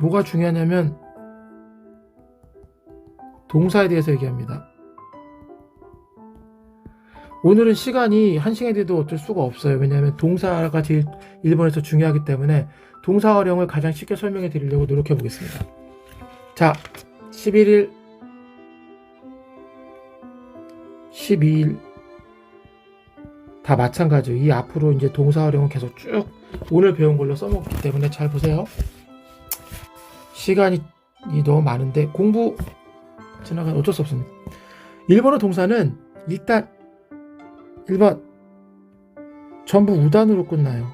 뭐가 중요하냐면 동사에 대해서 얘기합니다. 오늘은 시간이 한 시간이 돼도 어쩔 수가 없어요. 왜냐하면 동사가 제일 일본에서 중요하기 때문에 동사 활용을 가장 쉽게 설명해 드리려고 노력해 보겠습니다. 자, 11일, 12일 다 마찬가지예요. 이 앞으로 이제 동사 활용은 계속 쭉 오늘 배운 걸로 써먹기 때문에 잘 보세요. 시간이 너무 많은데 공부 지나가면 어쩔 수 없습니다. 일본어 동사는 일단 1번 전부 우단으로 끝나요.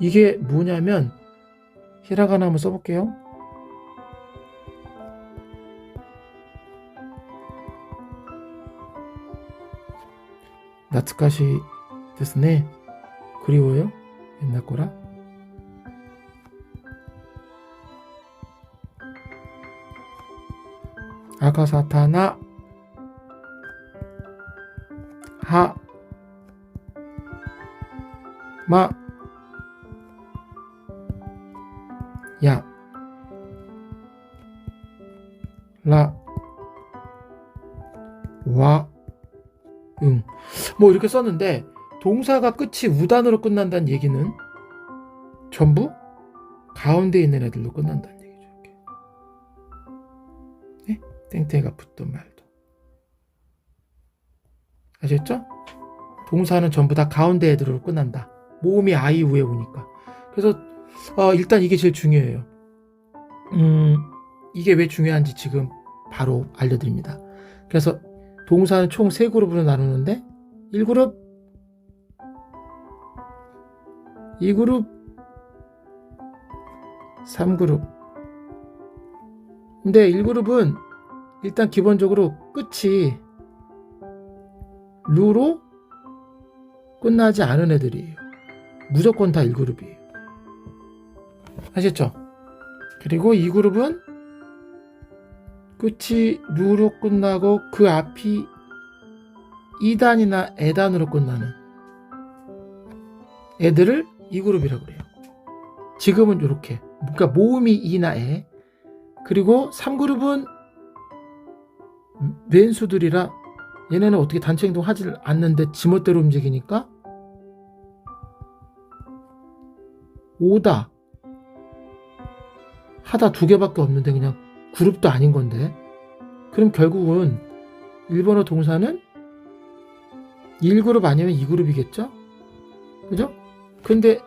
이게 뭐냐면 히라가나 한번 써볼게요. 나츠카시 ですね. 그리워요? 옛날 거라? 아가사타나 하 마, 야, 라, 와, 응. 뭐 이렇게 썼는데, 동사가 끝이 우단으로 끝난다는 얘기는 전부 가운데 있는 애들로 끝난다는 얘기죠. 네? 땡땡이가 붙던 말도. 아셨죠? 동사는 전부 다 가운데 애들로 끝난다. 모음이 아이 우에 오니까. 그래서 어, 일단 이게 제일 중요해요. 음, 이게 왜 중요한지 지금 바로 알려드립니다. 그래서 동사는 총세 그룹으로 나누는데 1그룹, 2그룹, 3그룹. 근데 1그룹은 일단 기본적으로 끝이 루로 끝나지 않은 애들이에요. 무조건 다 1그룹이에요. 아셨죠? 그리고 2그룹은 끝이 루로 끝나고 그 앞이 2단이나 에단으로 끝나는 애들을 2그룹이라고 그래요. 지금은 이렇게. 그러니까 모음이 이나 에. 그리고 3그룹은 왼수들이라 얘네는 어떻게 단체 행동 하지 않는데 지멋대로 움직이니까 오다 하다 두 개밖에 없는데 그냥 그룹도 아닌 건데 그럼 결국은 일본어 동사는 1그룹 아니면 2그룹이겠죠? 그죠? 근데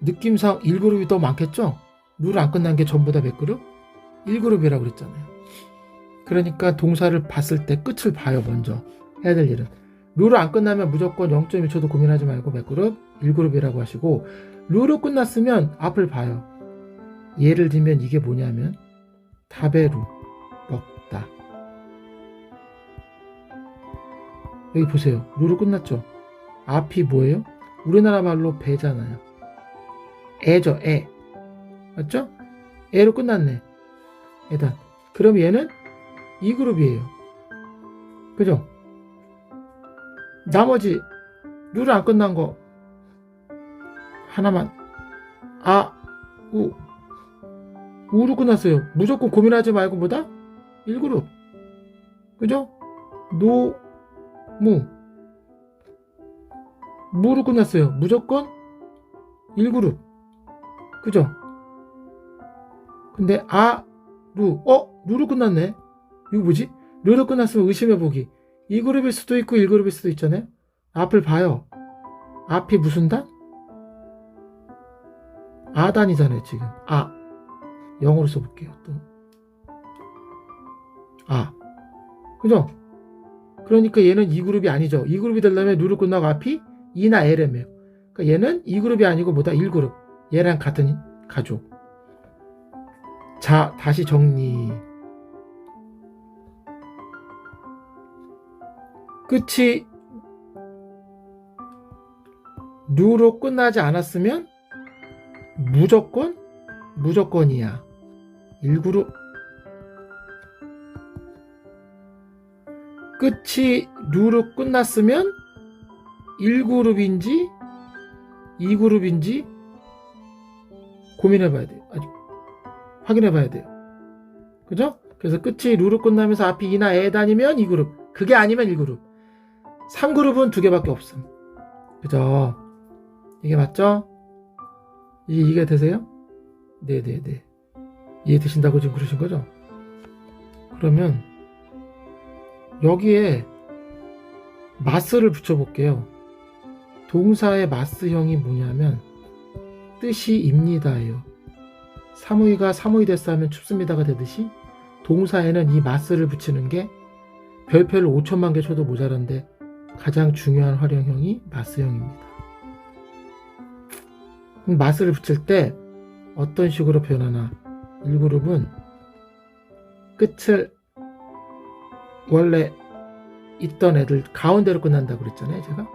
느낌상 1그룹이 더 많겠죠? 룰 안 끝난 게 전부 다 몇 그룹? 1그룹이라고 그랬잖아요. 그러니까 동사를 봤을 때 끝을 봐요, 먼저. 해야 될 일은. 룰을 안 끝나면 무조건 0.1초도 고민하지 말고 몇 그룹? 1그룹이라고 하시고, 룰로 끝났으면 앞을 봐요. 예를 들면 이게 뭐냐면, 타베루, 먹다. 여기 보세요. 룰로 끝났죠? 앞이 뭐예요? 우리나라 말로 배잖아요. 애죠, 애. 맞죠? 애로 끝났네. 애단. 그럼 얘는 2그룹이에요. 그죠? 나머지 룰 안 끝난 거 하나만 아, 우 우로 끝났어요. 무조건 고민하지 말고 뭐다? 1그룹. 그죠? 노, 무 무로 끝났어요. 무조건 1그룹. 그죠? 근데 아, 루, 어? 루로 끝났네. 이거 뭐지? 루로 끝났으면 의심해보기. 2그룹일 수도 있고 1그룹일 수도 있잖아요. 앞을 봐요. 앞이 무슨 단? 아단이잖아요, 지금. 아. 영어로 써볼게요, 또. 아. 그죠? 그러니까 얘는 2그룹이 아니죠. 2그룹이 되려면 루로 끝나고 앞이 2나 L이에요. 그러니까 얘는 2그룹이 아니고 뭐다? 1그룹. 얘랑 같은 가족. 자, 다시 정리. 끝이 누로 끝나지 않았으면 무조건 무조건이야. 1그룹 끝이 누로 끝났으면 1그룹인지 2그룹인지 고민해 봐야 돼요. 아직 확인해 봐야 돼요. 그죠? 그래서 끝이 루로 끝나면서 앞이 이나 에단이면 2그룹. 그게 아니면 1그룹. 3그룹은 두 개밖에 없음. 그죠? 이게 맞죠? 이, 이게 되세요? 네네네. 이해 되신다고 지금 그러신 거죠? 그러면 여기에 마스를 붙여볼게요. 동사의 마스형이 뭐냐면 뜻이 입니다예요. 사무이가 사무이 됐어 하면 춥습니다가 되듯이 동사에는 이 마스를 붙이는 게 별표를 5천만 개 쳐도 모자란데 가장 중요한 활용형이 마스형입니다. 마스를 붙일 때 어떤 식으로 표현하나 1그룹은 끝을 원래 있던 애들 가운데로 끝난다고 그랬잖아요 제가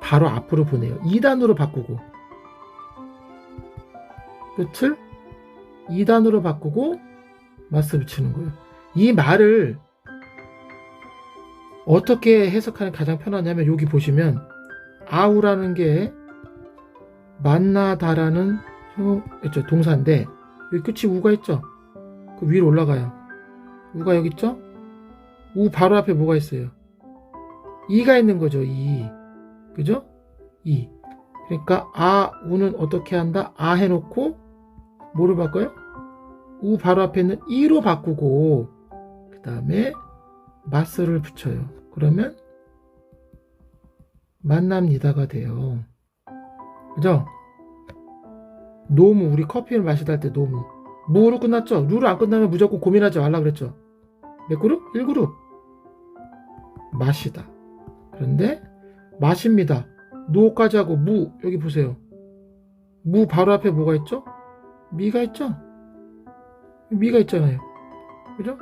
바로 앞으로 보내요. 2단으로 바꾸고. 끝을 2단으로 바꾸고 마스 붙이는 거예요. 이 말을 어떻게 해석하는 게 가장 편하냐면 여기 보시면 아우라는 게 만나다라는 동사인데 여기 끝이 우가 있죠? 그 위로 올라가요. 우가 여기 있죠? 우 바로 앞에 뭐가 있어요? 이가 있는 거죠 이 그죠? 이. 그러니까 아 우는 어떻게 한다? 아 해놓고 뭐를 바꿔요? 우 바로 앞에 있는 이로 바꾸고 그 다음에 마스를 붙여요. 그러면 만납니다가 돼요. 그죠? 노무 우리 커피를 마시다 할 때 노무. 무로 끝났죠? 루로 안 끝나면 무조건 고민하지 말라 그랬죠? 몇 그룹? 1그룹. 마시다. 그런데 마십니다 노까지 하고 무 여기 보세요 무 바로 앞에 뭐가 있죠? 미가 있죠? 미가 있잖아요 그죠?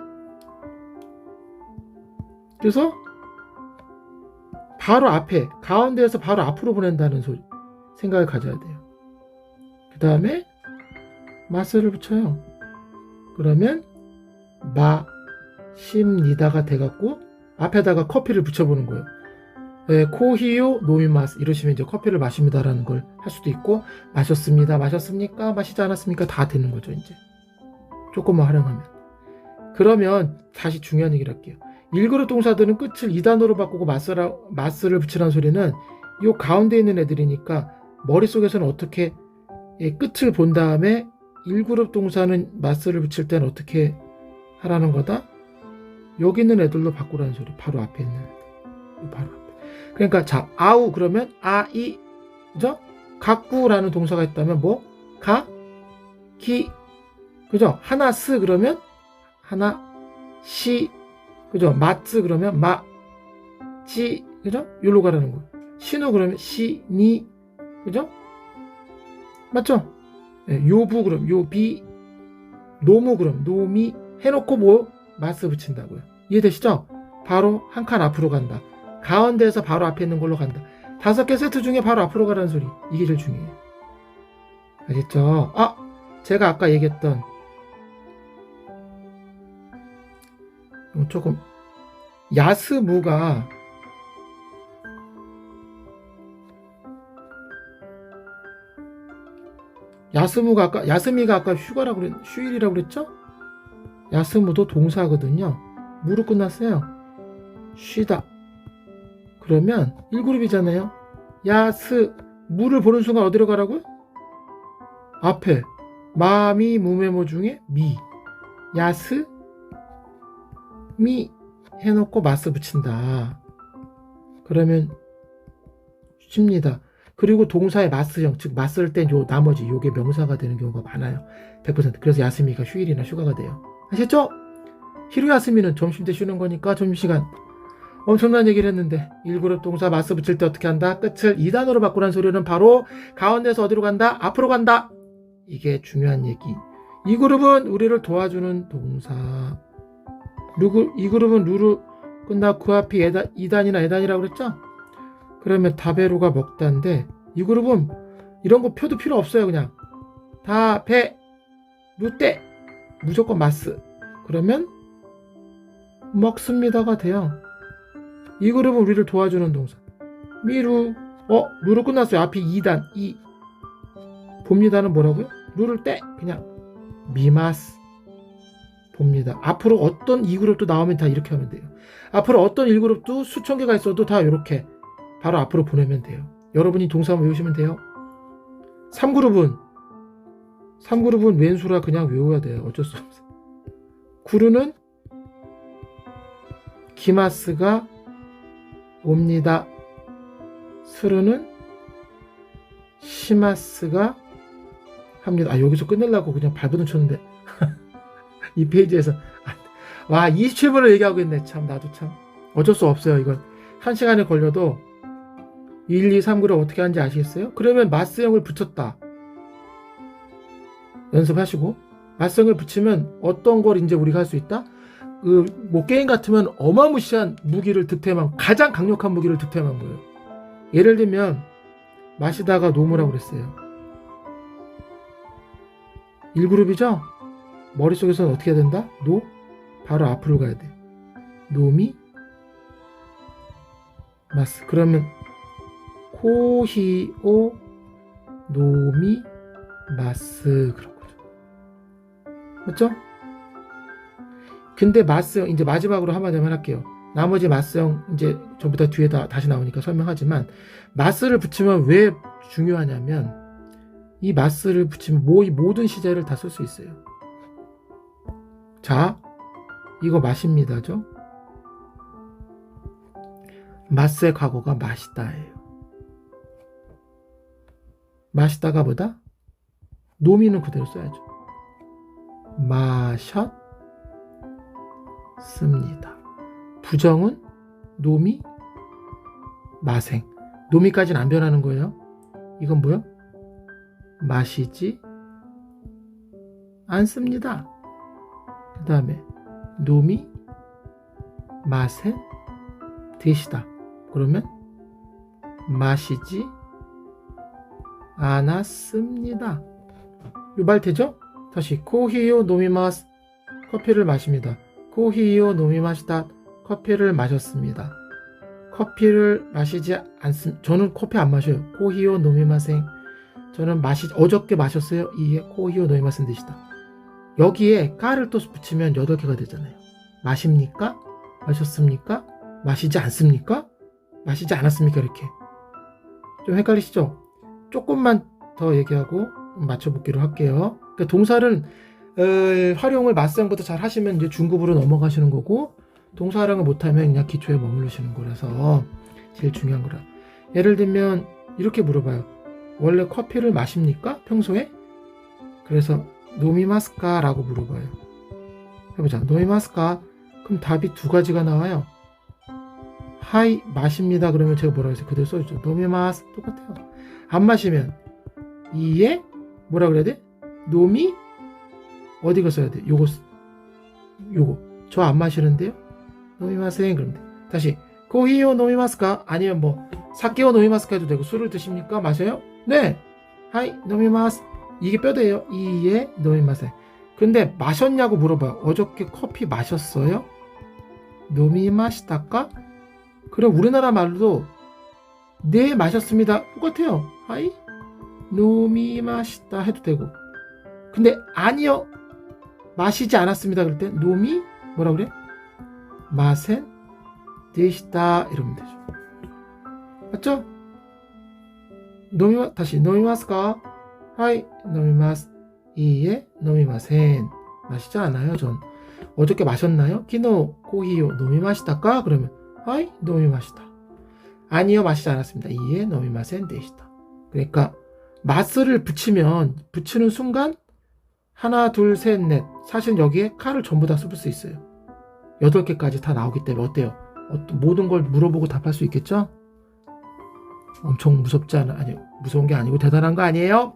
그래서 바로 앞에 가운데에서 바로 앞으로 보낸다는 소리 생각을 가져야 돼요 그 다음에 마스를 붙여요 그러면 마십니다가 돼갖고 앞에다가 커피를 붙여보는 거예요 네, 코히요 노미마스 이러시면 이제 커피를 마십니다라는 걸 할 수도 있고 마셨습니다. 마셨습니까? 마시지 않았습니까? 다 되는 거죠 이제. 조금만 활용하면. 그러면 다시 중요한 얘기를 할게요. 1그룹 동사들은 끝을 2단어로 바꾸고 마스라, 마스를 붙이라는 소리는 이 가운데 있는 애들이니까 머릿속에서는 어떻게 예, 끝을 본 다음에 1그룹 동사는 마스를 붙일 때는 어떻게 하라는 거다? 여기 있는 애들로 바꾸라는 소리 바로 앞에 있는 애들. 바로 그러니까 자 아우 그러면 아이 그죠? 가꾸라는 동사가 있다면 뭐? 가? 기 그죠? 하나 쓰 그러면 하나 시 그죠? 마츠 그러면 마 지 그죠? 요로 가라는 거예요 신우 그러면 시 니 그죠? 맞죠? 예, 요부 그럼 요비 노무 그럼 노미 해놓고 뭐 마스 붙인다고요 이해되시죠? 바로 한 칸 앞으로 간다 가운데에서 바로 앞에 있는 걸로 간다 다섯 개 세트 중에 바로 앞으로 가라는 소리 이게 제일 중요해요 알겠죠? 아 제가 아까 얘기했던 어, 조금 야스무가 야스무가 아까 야스미가 아까 휴가라고 그랬 휴일이라고 그랬죠? 야스무도 동사거든요. 무로 끝났어요. 쉬다. 그러면 1그룹이잖아요. 야스 무를 보는 순간 어디로 가라고요? 앞에 마미 무메모 중에 미 야스 미 해놓고 마스 붙인다. 그러면 쉽니다. 그리고 동사의 마스형, 즉 마스를 땐요 나머지 요게 명사가 되는 경우가 많아요. 100%. 그래서 야스미가 휴일이나 휴가가 돼요. 아셨죠? 히루 야스미는 점심 때 쉬는 거니까 점심시간. 엄청난 얘기를 했는데 1그룹 동사 마스 붙일 때 어떻게 한다? 끝을 2단어로 바꾸라는 소리는 바로 가운데서 어디로 간다? 앞으로 간다. 이게 중요한 얘기. 이 그룹은 우리를 도와주는 동사. 루그, 이 그룹은 루루 끝나 그 앞이 에다, 2단이나 에단이라고 그랬죠? 그러면 다베루가 먹다인데 이 그룹은 이런 거 표도 필요 없어요 그냥 다베 루떼 무조건 마스 그러면 먹습니다가 돼요 이 그룹은 우리를 도와주는 동사 미루 어 루로 끝났어요 앞이 2단 이 봅니다는 뭐라고요? 룰을 떼 그냥 미마스 봅니다. 앞으로 어떤 2그룹도 나오면 다 이렇게 하면 돼요. 앞으로 어떤 1그룹도 수천 개가 있어도 다 이렇게 바로 앞으로 보내면 돼요. 여러분이 동사만 외우시면 돼요. 3그룹은 3그룹은 왼수라 그냥 외워야 돼요. 어쩔 수 없어. 구루는 기마스가 옵니다. 스루는 시마스가 합니다. 아 여기서 끝내려고 그냥 발버둥 쳤는데 이 페이지에서 와 27분을 얘기하고 있네. 참 나도 참 어쩔 수 없어요. 이건 한 시간에 걸려도 1, 2, 3 그룹 어떻게 하는지 아시겠어요? 그러면 마스형을 붙였다. 연습하시고 마스형을 붙이면 어떤 걸 이제 우리가 할 수 있다? 그 뭐 게임 같으면 어마무시한 무기를 득템한 가장 강력한 무기를 득템한 거예요. 예를 들면 마시다가 노무라고 그랬어요. 1그룹이죠? 머릿속에서는 어떻게 해야 된다? 노? 바로 앞으로 가야 돼. 노미? 마스. 그러면 코히오 노미 마스 그런 거죠. 맞죠? 근데 마스형 이제 마지막으로 한마디만 할게요. 나머지 마스형 이제 전부 다 뒤에 다 다시 나오니까 설명하지만 마스를 붙이면 왜 중요하냐면 이 마스를 붙이면 뭐, 이 모든 시제를 다 쓸 수 있어요. 자, 이거 맛입니다죠? 마스의 과거가 맛있다예요. 맛있다가 보다 노미는 그대로 써야죠. 마셨 습니다. 부정은 노미 마생. 노미까지는 안 변하는 거예요. 이건 뭐요? 마시지 않습니다. 그 다음에 노미 마센 되시다. 그러면 마시지 않았습니다. 이말 되죠? 다시 코히요 노미마스 커피를 마십니다. 코히요 노미마시다 커피를 마셨습니다. 커피를 마시지 않습니다. 저는 커피 안 마셔요. 코히요 노미마생 저는 마시 어저께 마셨어요. 이에 코히요 노미마sen 드시다. 여기에 까를 또 붙이면 8개가 되잖아요. 마십니까? 마셨습니까? 마시지 않습니까? 마시지 않았습니까? 이렇게. 좀 헷갈리시죠? 조금만 더 얘기하고 맞춰보기로 할게요. 그러니까 동사를 어, 활용을 맞상부터 잘 하시면 이제 중급으로 넘어가시는 거고 동사 활용을 못하면 그냥 기초에 머무르시는 거라서 제일 중요한 거라. 예를 들면 이렇게 물어봐요. 원래 커피를 마십니까? 평소에? 그래서 노미마스카 라고 물어봐요. 해보자. 노미마스카? 그럼 답이 두 가지가 나와요. 하이 마십니다. 그러면 제가 뭐라고 했어요? 그대로 써주죠. 노미마스 똑같아요. 안 마시면 이에 뭐라 그래야 돼? 노미 어디가 써야 돼? 요거 쓰- 요거 저 안 마시는데요? 노미마생 그러면 돼. 다시 코히요 노미마스까? 아니면 뭐 사케오 노미마스까 해도 되고 술을 드십니까? 마셔요? 네. 하이 노미마스 이게 뼈대예요. 이에 노미마생 근데 마셨냐고 물어봐요. 어저께 커피 마셨어요? 노미마시다까? 그럼 우리나라 말로도 네 마셨습니다. 똑같아요. 하이 노미마시다 해도 되고. 근데 아니요 마시지 않았습니다. 그럴 때 노미 뭐라 그래? 마센 데시다 이러면 되죠. 맞죠? 노미마 다시 노미마스까? 하이 노미마스 이에 노미마센 마시지 않아요. 전 어저께 마셨나요? 키노 코히요 노미마시다까? 그러면 하이 노미마시다. 아니요 마시지 않았습니다. 이에 노미마센 데시다. 그러니까 마스를 붙이면 붙이는 순간 하나 둘 셋 넷 사실 여기에 칼을 전부 다쓸수 있어요. 여덟 개까지 다 나오기 때문에 어때요? 모든 걸 물어보고 답할 수 있겠죠? 엄청 무섭지 않아 아니 무서운 게 아니고 대단한 거 아니에요?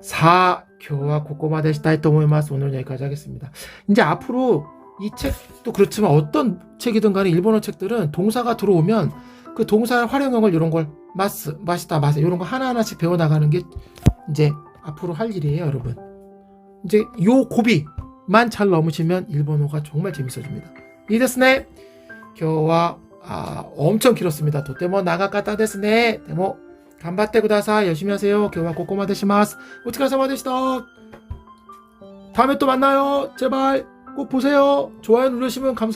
4 교와 고꼬마 데시다이 또모이마스 오늘 여기까지 하겠습니다. 이제 앞으로 이 책도 그렇지만 어떤 책이든 간에 일본어 책들은 동사가 들어오면 그 동사의 활용형을 이런 걸 마스, 마시다, 마스 이런 거 하나하나씩 배워나가는 게 이제 앞으로 할 일이에요, 여러분. 이제 요 고비만 잘 넘으시면 일본어가 정말 재밌어집니다. 이데스네. 겨와 아, 엄청 길었습니다. 도대모 나가까다 데스네. 데모 간바테 구다사 열심히 하세요. 겨와 고꼬마 되시마스. 오츠카사마 되시다. 다음에 또 만나요. 제발 꼭 보세요. 좋아요 누르시면 감사합니다.